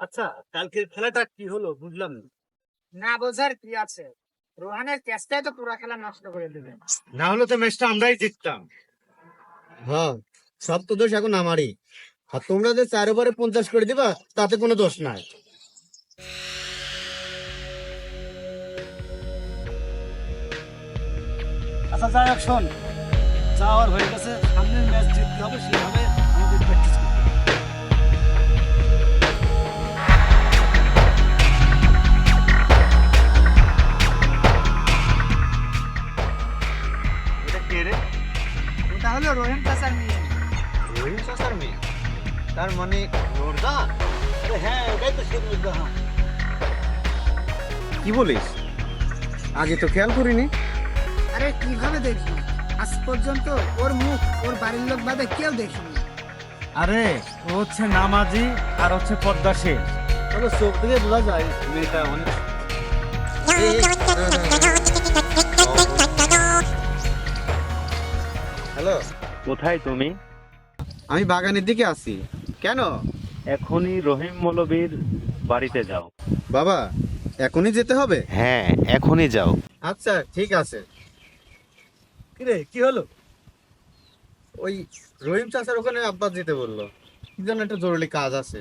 আচ্ছা কালকের খেলাটা কি হলো বুঝলাম না। না বোঝার কি আছে? রোহানের চেষ্টায় তো পুরা খেলা নষ্ট করে দেবে। না হলে তো ম্যাচটা আমরাই জিততাম। হ্যাঁ সব তো দোষ এখন আমারই। আর তোমরা যে চার ওভারে পঞ্চাশ করে দিবা তাতে কোনো দোষ নাই। আচ্ছা যাই হোক শোন যাওয়ার হয়ে গেছে সামনের ম্যাচ জিততে হবে সেভাবে কি বলিস? আগে তো খেয়াল করিনি। আরে কীভাবে দেখবি? আজ পর্যন্ত ওর মুখ ওর বাড়ির লোক বাদে কেউ দেখিনি। আরে ও হচ্ছে নামাজি আর হচ্ছে পদ্মাশীল তবে চোখ থেকে বোঝা যায় মেয়েটা অনেক হ্যালো। কোথায় তুমি? আমি বাগানের দিকে আছি। কেন? এখনই রহিম মৌলবীর বাড়িতে যাও। বাবা এখনই যেতে হবে? হ্যাঁ এখনই যাও। আচ্ছা ঠিক আছে। কিরে কি হলো? ওই রহিম চাচার ওখানে আব্বা যেতে বলল। কি যেন একটা জরুরি কাজ আছে।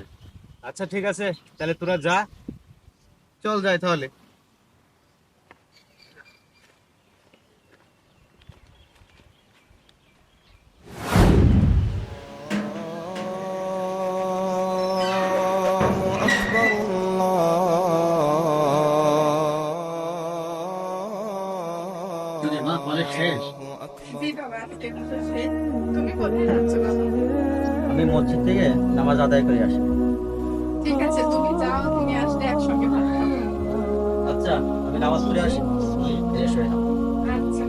আচ্ছা ঠিক আছে তাহলে তোরা যা। চল যাই তাহলে। আমি মসজিদ থেকে নামাজ আদায় করে আসি। ঠিক আছে তুমি যাও তুমি আসলে একসঙ্গে আচ্ছা আমি নামাজ পড়ে আসি। তুমি ফ্রেশ হয়ে নাও। আচ্ছা।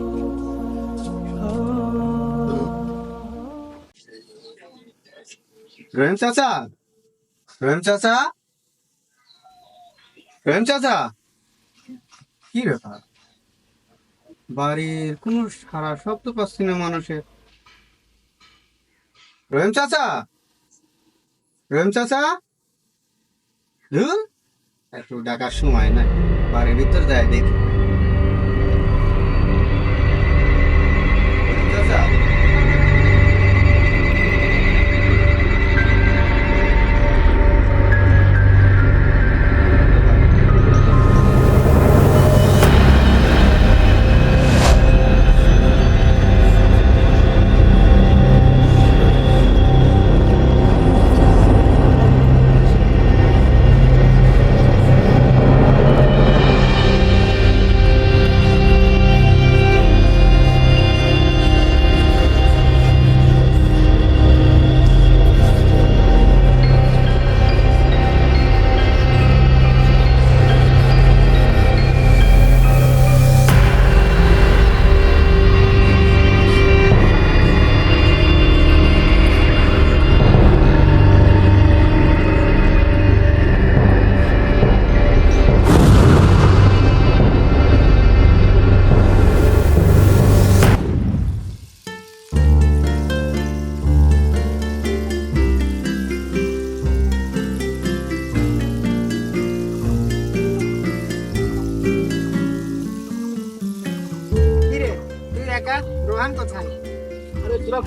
রহিম চাচা? রহিম চাচা? রহিম চাচা? কি ব্যাপার? বাড়ির কোনো সারা শব্দ পাচ্ছি না মানুষের। রহিম চাচা? রহিম চাচা? হুম একটু ডাকার সময় না বাড়ির ভিতর যায় দেখি।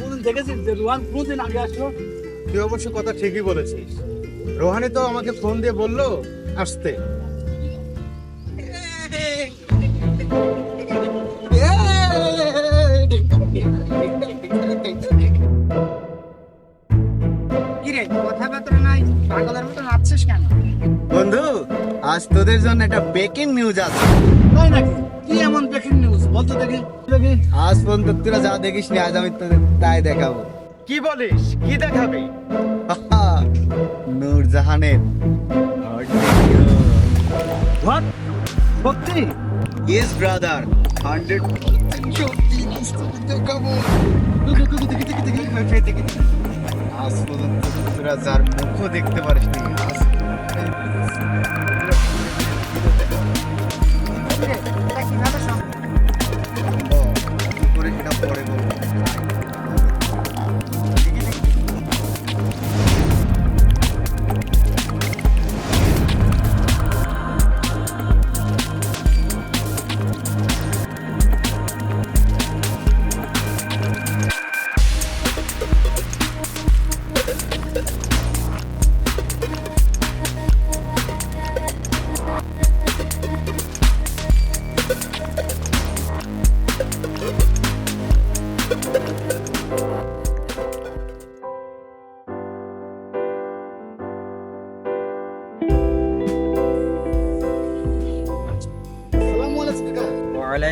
কোনদিন দেখেছিস যে রোহান কোনদিন আগে আসলো? তুই অবশ্য কথা ঠিকই বলেছিস। রোহানি তো আমাকে ফোন দিয়ে বলল আসতে। বন্ধু আজ তোদের জন্য একটা ব্রেকিং নিউজ আছে। তাই নাকি? কি এমন ব্রেকিং নিউজ বলতো দেখি। দেখি। আজ পর্যন্ত তোরা যা দেখিস নি আজ আমি তোদের তাই দেখাবো। কি বলিস? কি দেখাবে? নূরজাহানের হোয়াট সত্যি? ইয়েস ব্রাদার হান্ড্রেড দেখাবো। আজ পর্যন্ত তোরা যার মুখও দেখতে পারিস নি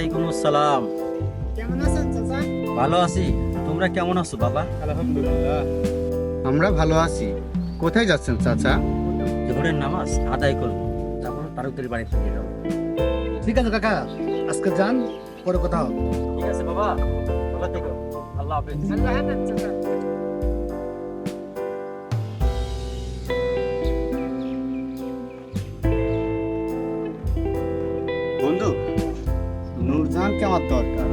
ওয়ালাইকুম আসসালাম। কেমন আছেন চাচা? ভালো আছি। তোমরা কেমন আছো বাবা? আলহামদুলিল্লাহ। আমরা ভালো আছি। কোথায় যাচ্ছেন চাচা? জোহরের নামাজ আদায় করব। তারপর তারকদের বাড়ি থেকে যাব। ঠিক আছে কাকা আজকে যান পরে কথা হবে। ঠিক আছে বাবা। ভালো থেকো। আল্লাহ হাফেজ। আল্লাহ হাফেজ চাচা। আমার দরকার।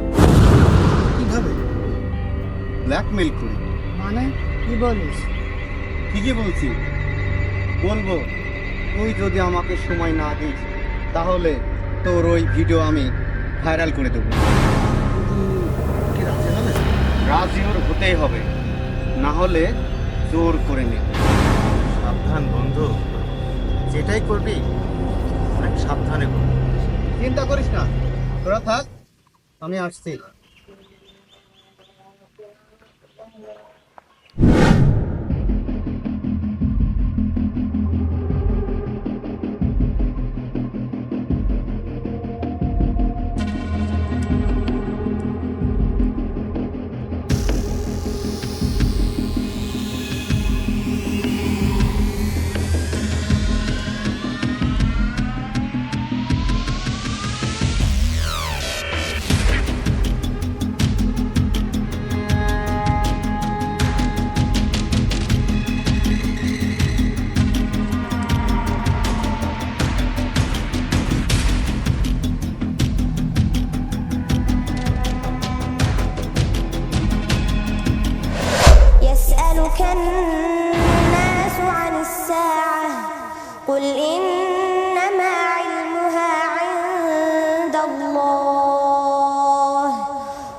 কীভাবে? ব্ল্যাকমেল করে। মানে? কি বলিস? ঠিকই বলছি। বলব তুই যদি আমাকে সময় না দিস তাহলে তোর ওই ভিডিও আমি ভাইরাল করে দেবো। কি রাজি ওর হতেই হবে। না হলে জোর করে নে। সাবধান বন্ধু। যেটাই করবি অনেক সাবধানে করবি। চিন্তা করিস না। তোরা থাক। আমি আসছি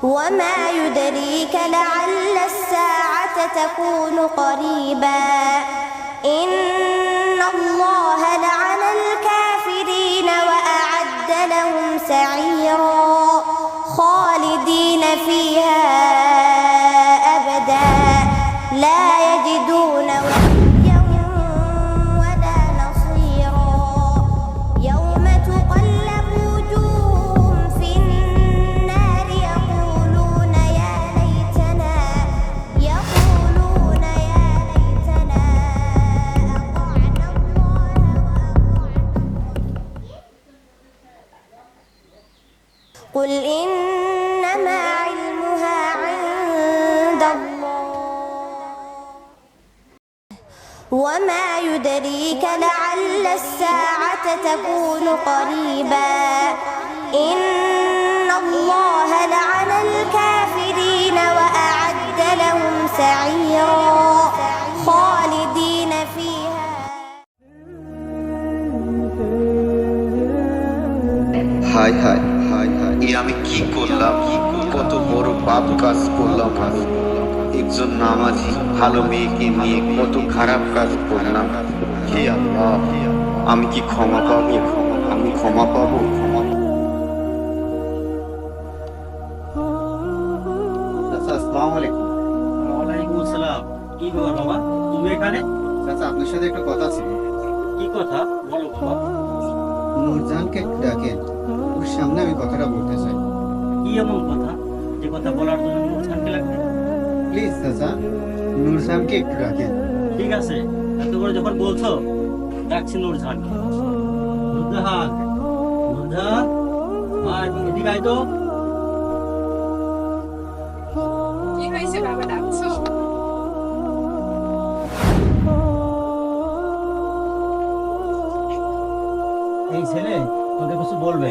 وما يدريك لعل الساعة تكون قريبا. إن الله لعن الكافرين وأعد لهم سعيرا. خالدين فيها أبدا. لا يجدون قل إنما علمها عند الله. وما يدريك لعل الساعة تكون قريبا. إن الله لعن الكافرين وأعد لهم سعيرا. করলাম একজন নামাজি ভালো মেয়েকে নিয়ে কত খারাপ কাজ করলাম। হে আল্লাহ আমি কি ক্ষমা পাবো? আমি ক্ষমা পাবো? ক্ষমা আসসালামু আলাইকুম। ওয়ালাইকুম আসসালাম। কি ব্যাপার বাবা? তুমি এখানে? চাচা আপনার সাথে একটা কথা ছিল কি কথা? বলো বাবা। নূরজাহানকে ডাকেন। ওর সামনে আমি কথাটা বলতে চাই। কি এমন কথা? যে কথা বলার জন্য নূরজাহানকে লাগবে। প্লিজ চাচা নূরজাহানকে একটু ডাকেন। ঠিক আছে এত করে যখন বলছো ডাকছি নূরজাহানকে নূরজাহান নূরজাহান আয় এদিকে আয় তো? কি হয়েছে বাবা ডাকছো? এই ছেলে তোকে কিছু বলবে?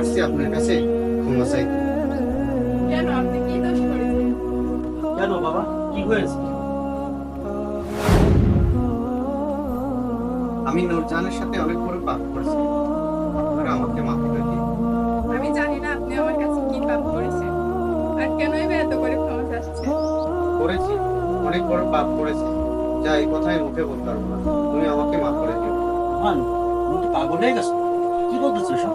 আসছি আপনার কাছে। ক্ষমা চাই কেন? আপনি কি দোষ করেছেন? কেন বাবা? কি হয়েছে? আমি নূরজাহানের সাথে অনেক বড় পাপ করেছি। আপনারা আমাকে মাফ করে দিন। আমি জানি না আপনি আমার কাছে কি পাপ করেছেন। আর কেনই বা এত করে ক্ষমা চাচ্ছে করেছি। অনেক বড় পাপ করেছি। যা এই কথাই মুখে বলতে পারব না। তুমি আমাকে মাফ করে দিও। মান তুমি পাগল হয়ে গেছো। কি বলতেছো সব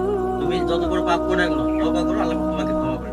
তুমি যত বড় পাপ করে না কেন তোমাকে ক্ষমা করে।